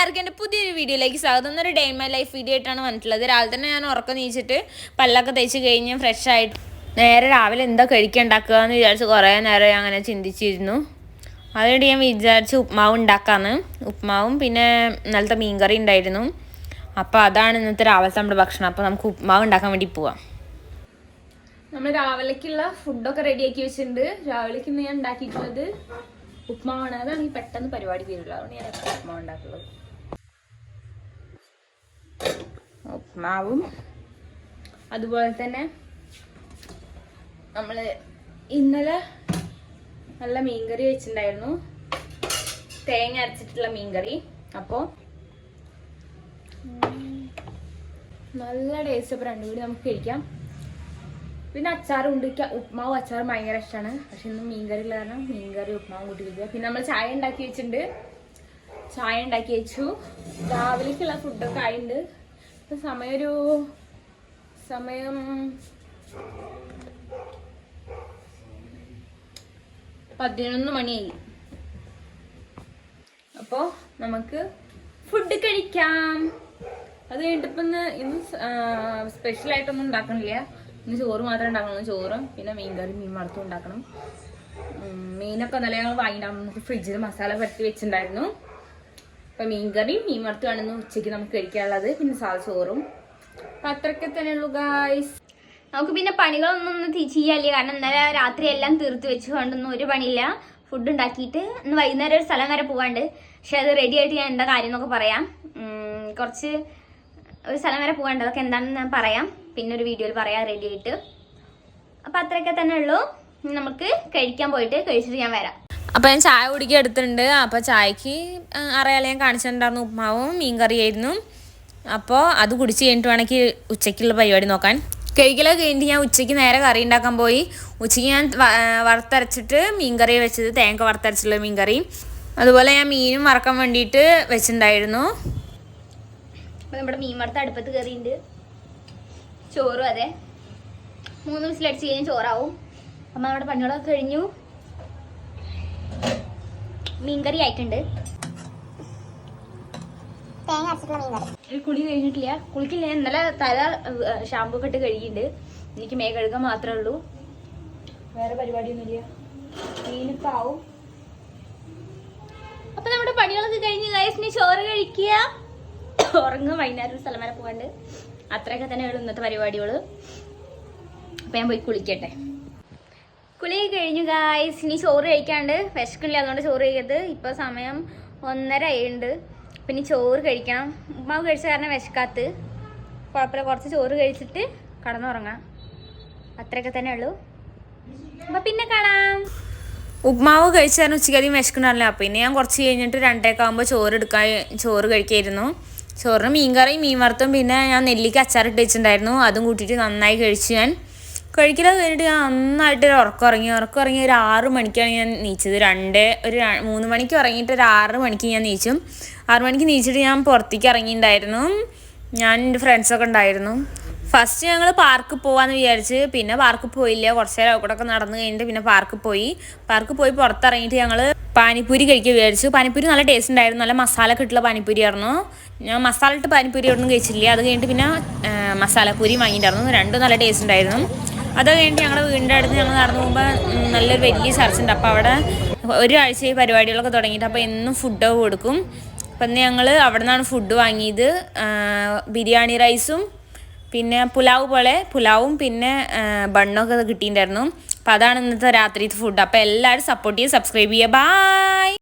എല്ലാവർക്കും എന്റെ പുതിയൊരു വീഡിയോയിലേക്ക് സ്വാഗതം. ഒരു ഡേ മൈ ലൈഫ് വീഡിയോ ആയിട്ടാണ് വന്നിട്ടുള്ളത്. രാവിലെ തന്നെ ഞാൻ ഉറക്കം നീച്ചിട്ട് പല്ലൊക്കെ തേച്ച് കഴിഞ്ഞ് ഫ്രഷ് ആയിട്ട് നേരെ രാവിലെ എന്താ കഴിക്കുണ്ടാക്കുക എന്ന് വിചാരിച്ച് കുറേ നേരം അങ്ങനെ ചിന്തിച്ചിരുന്നു. അതുകൊണ്ട് ഞാൻ വിചാരിച്ച് ഉപ്മാവ് ഉണ്ടാക്കാന്ന്. ഉപ്മാവും പിന്നെ ഇന്നലത്തെ മീൻകറി ഉണ്ടായിരുന്നു. അപ്പോൾ അതാണ് ഇന്നത്തെ രാവിലത്തെ നമ്മുടെ ഭക്ഷണം. അപ്പോൾ നമുക്ക് ഉപ്മാവ് ഉണ്ടാക്കാൻ വേണ്ടി പോവാം. നമ്മൾ രാവിലേക്കുള്ള ഫുഡൊക്കെ റെഡിയാക്കി വെച്ചിട്ടുണ്ട്. രാവിലേക്ക് ഇന്ന് ഞാൻ ഉണ്ടാക്കിയിട്ടുള്ളത് ഉപ്മാവാണ്. അതാണ് ഈ പെട്ടെന്ന് പരിപാടി തീരുള്ളൂ അതുകൊണ്ട് ഞാൻ ഉപ്മാവ് ഉണ്ടാക്കുള്ളത് ഉപ്മാവും അതുപോലെ തന്നെ നമ്മൾ ഇന്നലെ നല്ല മീൻകറി വെച്ചിട്ടുണ്ടായിരുന്നു. തേങ്ങ അരച്ചിട്ടുള്ള മീൻകറി. അപ്പോൾ നല്ല ടേസ്റ്റ് അപ്പോൾ രണ്ടും കൂടി നമുക്ക് കഴിക്കാം. പിന്നെ അച്ചാർ ഉണ്ട്. എനിക്ക് ഉപ്മാവും അച്ചാറും ഭയങ്കര ഇഷ്ടമാണ് പക്ഷെ ഇന്ന് മീൻകറി ഉള്ള കാരണം മീൻകറി ഉപ്മാവും കൂട്ടി പിന്നെ നമ്മൾ ചായ ഉണ്ടാക്കി വെച്ചിട്ടുണ്ട്. ചായ ഉണ്ടാക്കി വെച്ചു. രാവിലേക്കുള്ള ഫുഡൊക്കെ ആയിട്ടുണ്ട്. ഇപ്പൊ സമയം പതിനൊന്ന് മണിയായി. അപ്പോൾ നമുക്ക് ഫുഡ് കഴിക്കാം. അത് കഴിഞ്ഞിട്ടിപ്പോ ഇന്ന് ഇന്ന് സ്പെഷ്യൽ ആയിട്ടൊന്നും ഉണ്ടാക്കണില്ല. ഇന്ന് ചോറ് മാത്രമേ ഉണ്ടാക്കണം ചോറും പിന്നെ മീൻകറി മീൻ വറുത്തും ഉണ്ടാക്കണം. മീനൊക്കെ നല്ല ഞങ്ങൾ ഫ്രിഡ്ജിൽ മസാല പരത്തി വെച്ചിട്ടുണ്ടായിരുന്നു അപ്പം മീൻകറിയും മീൻ വറുത്തുമാണ് ഇന്ന് ഉച്ചയ്ക്ക് നമുക്ക് കഴിക്കാനുള്ളത്. പിന്നെ സാൽച്ചോറും ചോറും. അപ്പം തന്നെ ഉള്ളു ഗായ്സ് നമുക്ക് പിന്നെ പണികളൊന്നും ഒന്ന് ചെയ്യാല്ലേ കാരണം ഇന്നലെ രാത്രി എല്ലാം തീർത്ത് വെച്ചുകൊണ്ടൊന്നും ഒരു പണിയില്ല. ഫുഡ് ഉണ്ടാക്കിയിട്ട് ഇന്ന് വൈകുന്നേരം ഒരു സ്ഥലം വരെ പോകാണ്ട് പക്ഷെ അത് റെഡി ആയിട്ട് ഞാൻ എന്താ കാര്യം എന്നൊക്കെ പറയാം കുറച്ച് ഒരു സ്ഥലം വരെ പോകാണ്ട് അതൊക്കെ എന്താണെന്ന് ഞാൻ പറയാം. പിന്നെ ഒരു വീഡിയോയിൽ പറയാം റെഡി ആയിട്ട്. അപ്പം അത്രയൊക്കെ തന്നെ ഉള്ളൂ നമുക്ക് കഴിക്കാൻ പോയിട്ട് കഴിച്ചിട്ട് ഞാൻ വരാം. അപ്പോൾ ഞാൻ ചായ കുടിക്കുക എടുത്തിട്ടുണ്ട്. അപ്പോൾ ചായക്ക് അറിയാലോ ഞാൻ കാണിച്ചിട്ടുണ്ടായിരുന്നു. ഉപ്മാവും മീൻകറിയായിരുന്നു. അപ്പോൾ അത് കുടിച്ച് കഴിഞ്ഞിട്ട് വേണമെങ്കിൽ ഉച്ചയ്ക്കുള്ള പരിപാടി നോക്കാൻ. കഴിക്കലൊക്കെ കഴിഞ്ഞിട്ട് ഞാൻ ഉച്ചയ്ക്ക് നേരെ കറി ഉണ്ടാക്കാൻ പോയി. ഉച്ചയ്ക്ക് ഞാൻ വറുത്തരച്ചിട്ട് മീൻ മീൻകറി വെച്ചത് തേങ്ങ വറുത്തരച്ചുള്ള മീൻകറി. അതുപോലെ ഞാൻ മീനും വറക്കാൻ വേണ്ടിയിട്ട് വെച്ചിട്ടുണ്ടായിരുന്നു. നമ്മുടെ മീൻ വറുത്ത അടുപ്പത്ത് കയറിയിട്ടുണ്ട്. ചോറും അതെ. മൂന്ന് വിസിലടിച്ച് കഴിഞ്ഞാൽ ചോറാവും. അപ്പം നമ്മുടെ പണികളൊക്കെ കഴിഞ്ഞു. മീൻകറി. ആയിട്ടുണ്ട് കുളി കഴിഞ്ഞിട്ടില്ല. കുളിക്കില്ല. നല്ല ഇന്നലെ തല ഷാമ്പു കെട്ട് ഇട്ട് കഴുകിയിട്ടുണ്ട് എനിക്ക് മേ കഴുകാൻ മാത്രമേ ഉള്ളൂ. വേറെ പരിപാടിയൊന്നുമില്ല. മീനിപ്പാവും. അപ്പൊ നമ്മുടെ പണികളൊക്കെ കഴിഞ്ഞ് ഗൈസ് നീ ചോറ് കഴിക്കുക. ഉറങ്ങും. വൈകുന്നേരം ഒരു സ്ഥലം വരെ പോകാണ്ട് അത്രയൊക്കെ തന്നെ ഉള്ളൂ ഇന്നത്തെ പരിപാടികൾ. അപ്പൊ ഞാൻ പോയി കുളിക്കട്ടെ. കുളി കഴിഞ്ഞു ഗായ്സ് ഇനി ചോറ് കഴിക്കാണ്ട് വിശക്കില്ല അതുകൊണ്ട് ചോറ് കഴിക്കരുത്. ഇപ്പൊ സമയം ഒന്നര ആയിട്ടുണ്ട്. പിന്നെ ചോറ് കഴിക്കണം. ഉമ്മാവ് കഴിച്ച കാരണം വിശക്കാത്ത്. കുഴപ്പമില്ല കുറച്ച് ചോറ് കഴിച്ചിട്ട് കടന്നുറങ്ങാം. അത്രയൊക്കെ തന്നെ ഉള്ളൂ. അപ്പൊ പിന്നെ കാണാം. ഉപ്മാവ് കഴിച്ചാൽ ഉച്ചയ്ക്ക് അധികം വിശക്കണമല്ലോ അപ്പോൾ പിന്നെ ഞാൻ കുറച്ച് കഴിഞ്ഞിട്ട് രണ്ടേക്കെ ആകുമ്പോൾ ചോറ് എടുക്കാൻ ചോറ് കഴിക്കായിരുന്നു. ചോറിന് മീൻകറിയും മീൻ വറുത്തും പിന്നെ ഞാൻ നെല്ലിക്ക് അച്ചാറിട്ട് വെച്ചിട്ടുണ്ടായിരുന്നു. അതും കൂട്ടിയിട്ട് നന്നായി കഴിച്ചു ഞാൻ. കഴിക്കലൊക്കെ കഴിഞ്ഞിട്ട് ഞാൻ നന്നായിട്ട് ഉറക്കം ഉറങ്ങി ഉറക്കം ഉറങ്ങി ഒരു ആറ് മണിക്കാണ് ഞാൻ നീച്ചത്. രണ്ട് ഒരു മൂന്ന് മണിക്ക് ഉറങ്ങിയിട്ട് ഒരു ആറ് മണിക്ക് ഞാൻ നീച്ചു. ആറ് മണിക്ക് നീച്ചിട്ട് ഞാൻ പുറത്തേക്ക് ഇറങ്ങിയിട്ടുണ്ടായിരുന്നു. ഞാൻ എന്റെ ഫ്രണ്ട്സൊക്കെ ഉണ്ടായിരുന്നു. ഫസ്റ്റ് ഞങ്ങൾ പാർക്കിൽ പോകാമെന്ന് വിചാരിച്ച് പിന്നെ പാർക്കിൽ പോയില്ല. കുറച്ച് നേരം അവിടെ ഒക്കെ നടന്നു കഴിഞ്ഞിട്ട് പിന്നെ പാർക്കിൽ പോയി. പാർക്കിൽ പോയി പുറത്തിറങ്ങിയിട്ട് ഞങ്ങൾ പാനിപ്പൂരി കഴിക്കാൻ വിചാരിച്ചു. പാനിപ്പൂരി നല്ല ടേസ്റ്റ് ഉണ്ടായിരുന്നു. നല്ല മസാല കിട്ടുള്ള പാനിപ്പൂരി ആയിരുന്നു. ഞാൻ മസാല ഇട്ട് പാനിപ്പൂരി ഒന്നും കഴിച്ചില്ല. അത് കഴിഞ്ഞിട്ട് പിന്നെ മസാലപ്പൂരി വാങ്ങിയിട്ടുണ്ടായിരുന്നു. രണ്ടും നല്ല ടേസ്റ്റ് ഉണ്ടായിരുന്നു. അത് കഴിഞ്ഞിട്ട് ഞങ്ങളുടെ വീടിന്റെ അടുത്ത് ഞങ്ങൾ നടന്നു പോകുമ്പോൾ നല്ലൊരു വലിയ ചർച്ച ഉണ്ട് അപ്പോൾ അവിടെ ഒരാഴ്ച ഈ പരിപാടികളൊക്കെ തുടങ്ങിയിട്ട് അപ്പോൾ എന്നും ഫുഡൊക്കെ കൊടുക്കും. അപ്പം ഞങ്ങൾ അവിടെ നിന്നാണ് ഫുഡ് വാങ്ങിയത്. ബിരിയാണി റൈസും പിന്നെ പുലാവ് പോലെ പുലാവും പിന്നെ ബണ്ണൊക്കെ കിട്ടിയിട്ടുണ്ടായിരുന്നു. അപ്പോൾ അതാണ് ഇന്നത്തെ രാത്രിത്തെ ഫുഡ് അപ്പോൾ എല്ലാവരും സപ്പോർട്ട് ചെയ്യുക സബ്സ്ക്രൈബ് ചെയ്യുക. ബായ്